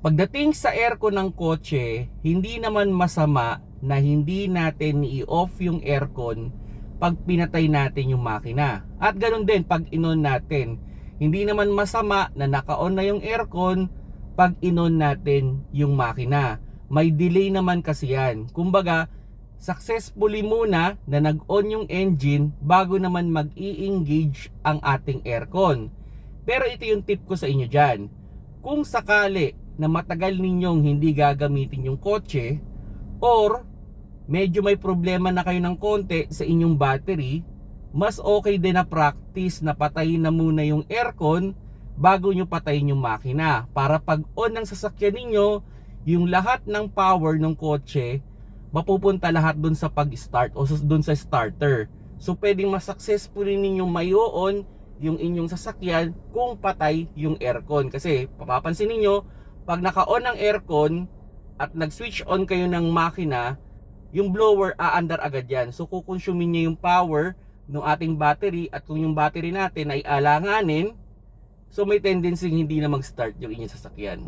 Pagdating sa aircon ng kotse, hindi naman masama na hindi natin i-off yung aircon pag pinatay natin yung makina. At ganun din pag inon natin. Hindi naman masama na naka-on na yung aircon pag inon natin yung makina. May delay naman kasi yan. Kumbaga, successfully muna na nag-on yung engine bago naman mag-i-engage ang ating aircon. Pero ito yung tip ko sa inyo dyan. Kung sakali na matagal ninyong hindi gagamitin yung kotse or medyo may problema na kayo ng konti sa inyong battery, mas okay din na practice na patayin na muna yung aircon bago nyo patayin yung makina. Para pag on ng sasakyan ninyo, yung lahat ng power ng kotse, mapupunta lahat dun sa pag-start o dun sa starter. So pwedeng mas successfully ninyong may on yung inyong sasakyan kung patay yung aircon. Kasi papapansin ninyo, pag naka-on ang aircon at nag-switch on kayo ng makina, yung blower aandar agad yan. So kukonsumin niya yung power ng ating battery at kung yung battery natin ay alanganin, so may tendency hindi na mag-start yung inyong sasakyan.